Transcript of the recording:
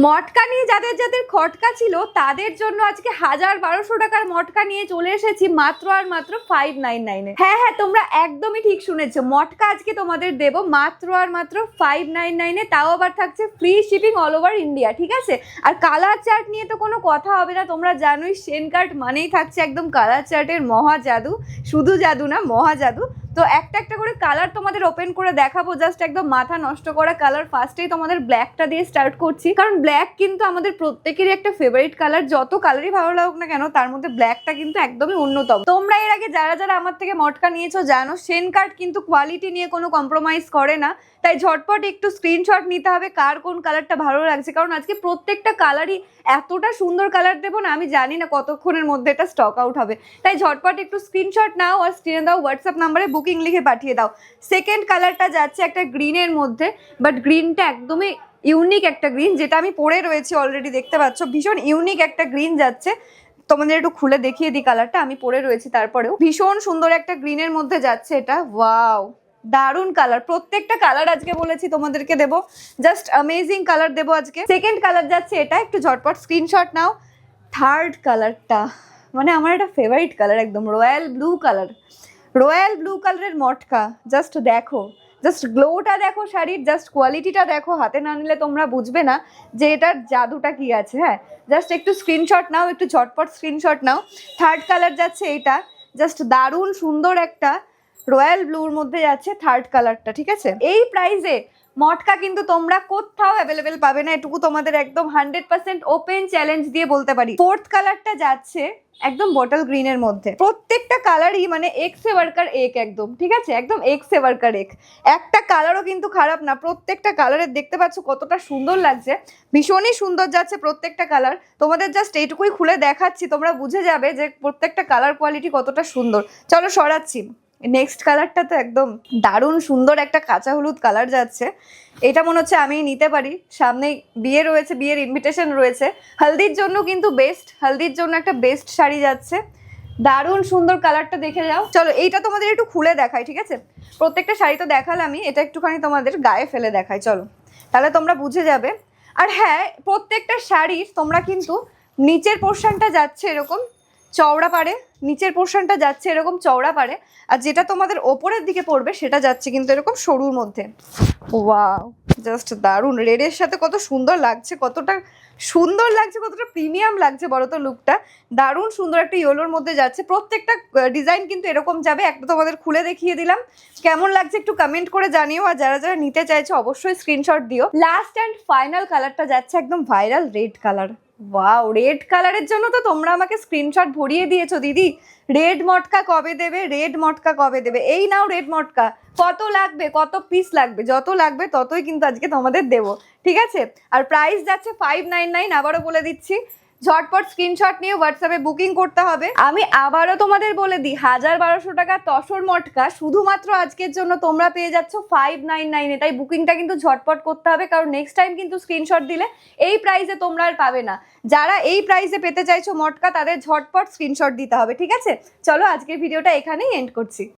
মটকা নিয়ে যাদের যাদের খটকা ছিল, তাদের জন্য আজকে হাজার বারোশো টাকার মটকা নিয়ে চলে এসেছি মাত্র আর মাত্র ফাইভ নাইন নাইনে হ্যাঁ হ্যাঁ তোমরা একদমই ঠিক শুনেছো। মটকা আজকে তোমাদের দেবো মাত্র আর মাত্র ফাইভ নাইন নাইনে তাও আবার থাকছে free shipping all over India ঠিক আছে? আর কালার চার্ট নিয়ে তো কোনো কথা হবে না, তোমরা জানোই সেন কার্ট মানেই থাকছে একদম কালার চার্টের মহা জাদু শুধু জাদু না মহা জাদু তো একটা একটা করে কালার তোমাদের ওপেন করে দেখাবো জাস্ট একদম মাথা নষ্ট করা কালার ফার্স্টেই তোমাদের ব্ল্যাকটা দিয়ে স্টার্ট করছি। কারণ ব্ল্যাক কিন্তু আমাদের প্রত্যেকেরই একটা ফেভারিট কালার যত কালারই ভালো লাগুক না কেন, তার মধ্যে ব্ল্যাকটা কিন্তু একদমই অন্যতম। তোমরা এর আগে যারা যারা আমার থেকে মটকা নিয়েছো জানো সেন কার্ড কিন্তু কোয়ালিটি নিয়ে কোনো কম্প্রোমাইজ করে না। তাই ঝটপট একটু স্ক্রিনশট নিতে হবে কার কোন কালারটা ভালো লাগছে। কারণ আজকে প্রত্যেকটা কালারই এতটা সুন্দর কালার দেবো না, আমি জানি না কতক্ষণের মধ্যে এটা স্টক আউট হবে। তাই ঝটপট একটু স্ক্রিনশট নাও, আর স্ক্রিনে দাও হোয়াটসঅ্যাপ নাম্বারে বুকিং লিখে পাঠিয়ে দাও। সেকেন্ড কালারটা যাচ্ছে একটা গ্রিনের মধ্যে বাট গ্রিনটা একদমই ইউনিক একটা গ্রিন যেটা আমি পরে রয়েছি অলরেডি দেখতে পাচ্ছ। ভীষণ ইউনিক একটা গ্রিন যাচ্ছে। তোমাদের একটু খুলে দেখিয়ে দিই কালারটা আমি পরে রয়েছি তারপরেও। ভীষণ সুন্দর একটা গ্রিনের মধ্যে যাচ্ছে এটা। ওয়াও দারুণ কালার প্রত্যেকটা কালার আজকে বলেছি তোমাদেরকে দেবো। জাস্ট অ্যামেজিং কালার দেবো আজকে। সেকেন্ড কালার যাচ্ছে এটা, একটু ঝটপট স্ক্রিনশট নাও। থার্ড কালারটা মানে আমার একটা ফেভারিট কালার একদম royal blue colour royal blue কালারের মটকা জাস্ট দেখো জাস্ট গ্লোটা দেখো শাড়ির জাস্ট কোয়ালিটিটা দেখো, হাতে না নিলে তোমরা বুঝবে না যে এটার জাদুটা কি আছে হ্যাঁ? জাস্ট একটু স্ক্রিনশট নাও, একটু ঝটপট স্ক্রিনশট নাও। থার্ড কালার যাচ্ছে এটা জাস্ট দারুণ সুন্দর একটা রয়্যাল ব্লুর মধ্যে যাচ্ছে থার্ড কালারটা ঠিক আছে? এই প্রাইসে মটকা কিন্তু তোমরা কোথাও অ্যাভেলেবেল পাবে না। এটুকু তোমাদের একদম হান্ড্রেড পার্সেন্ট ওপেন চ্যালেঞ্জ দিয়ে বলতে পারি। ফোর্থ কালারটা যাচ্ছে একদম বটল গ্রিনের মধ্যে। প্রত্যেকটা কালারই মানে এক্স ওয়ার্কার এক একদম, ঠিক আছে? একদম এক্স ওয়ার্কার এক একটা কালারও কিন্তু খারাপ না। প্রত্যেকটা কালারের দেখতে পাচ্ছ কতটা সুন্দর লাগছে। ভীষণই সুন্দর যাচ্ছে প্রত্যেকটা কালার তোমাদের জাস্ট এইটুকুই খুলে দেখাচ্ছি, তোমরা বুঝে যাবে যে প্রত্যেকটা কালার কোয়ালিটি কতটা সুন্দর। চলো সরাচ্ছি। নেক্সট কালারটা তো একদম দারুণ সুন্দর একটা কাঁচা হলুদ কালার যাচ্ছে। এটা মনে হচ্ছে আমি নিতে পারি। সামনে বিয়ে রয়েছে, বিয়ের ইনভিটেশন রয়েছে। হলদির জন্য কিন্তু বেস্ট হলদির জন্য একটা বেস্ট শাড়ি যাচ্ছে। দারুণ সুন্দর কালারটা দেখে যাও। চলো, এইটা তোমাদের একটু খুলে দেখাই, ঠিক আছে? প্রত্যেকটা শাড়ি তো দেখালামই এটা একটুখানি তোমাদের গায়ে ফেলে দেখাই, চলো। তাহলে তোমরা বুঝে যাবে। আর হ্যাঁ প্রত্যেকটা শাড়ির তোমরা কিন্তু নিচের পোর্শনটা যাচ্ছে এরকম, চওড়া পারে নিচের পোর্শনটা যাচ্ছে এরকম চওড়া পারে, আর যেটা তোমাদের ওপরের দিকে পড়বে সেটা যাচ্ছে কিন্তু এরকম সরুর মধ্যে। ওয়াও জাস্ট দারুণ। রেডের সাথে কত সুন্দর লাগছে, কতটা সুন্দর লাগছে, কতটা প্রিমিয়াম লাগছে বড় তো লুকটা দারুণ সুন্দর একটা ইয়েলোর মধ্যে যাচ্ছে। প্রত্যেকটা ডিজাইন কিন্তু এরকম যাবে, একটা তোমাদের খুলে দেখিয়ে দিলাম। কেমন লাগছে একটু কমেন্ট করে জানিও, আর যারা যারা নিতে চাইছো অবশ্যই স্ক্রিনশট দিও। লাস্ট অ্যান্ড ফাইনাল কালারটা যাচ্ছে একদম viral red colour wow red কালারের জন্য তো তোমরা আমাকে স্ক্রিনশট ভরিয়ে দিয়েছ, দিদি। রেড মটকা কবে দেবে? রেড মটকা কবে দেবে? এই নাও রেড মটকা। কত লাগবে? কত পিস লাগবে? যত লাগবে ততই কিন্তু আজকে তোমাদের দেব। ঠিক আছে? আর প্রাইস যাচ্ছে ফাইভ নাইন নাইন আবারও বলে দিচ্ছি। ঝটপট স্ক্রিনশট নিয়ে হোয়াটসঅ্যাপে বুকিং করতে হবে। আমি আবারও তোমাদের বলে দিই, হাজার বারোশো টাকা তসর মটকা শুধুমাত্র আজকের জন্য তোমরা পেয়ে যাচ্ছ ফাইভ নাইন নাইনে তাই বুকিংটা কিন্তু ঝটপট করতে হবে, কারণ নেক্সট টাইম কিন্তু স্ক্রিনশট দিলে এই প্রাইসে তোমরা আর পাবে না। যারা এই প্রাইসে পেতে চাইছো মটকা, তাদের ঝটপট স্ক্রিনশট দিতে হবে, ঠিক আছে? চলো আজকের ভিডিওটা এখানেই এন্ড করছি।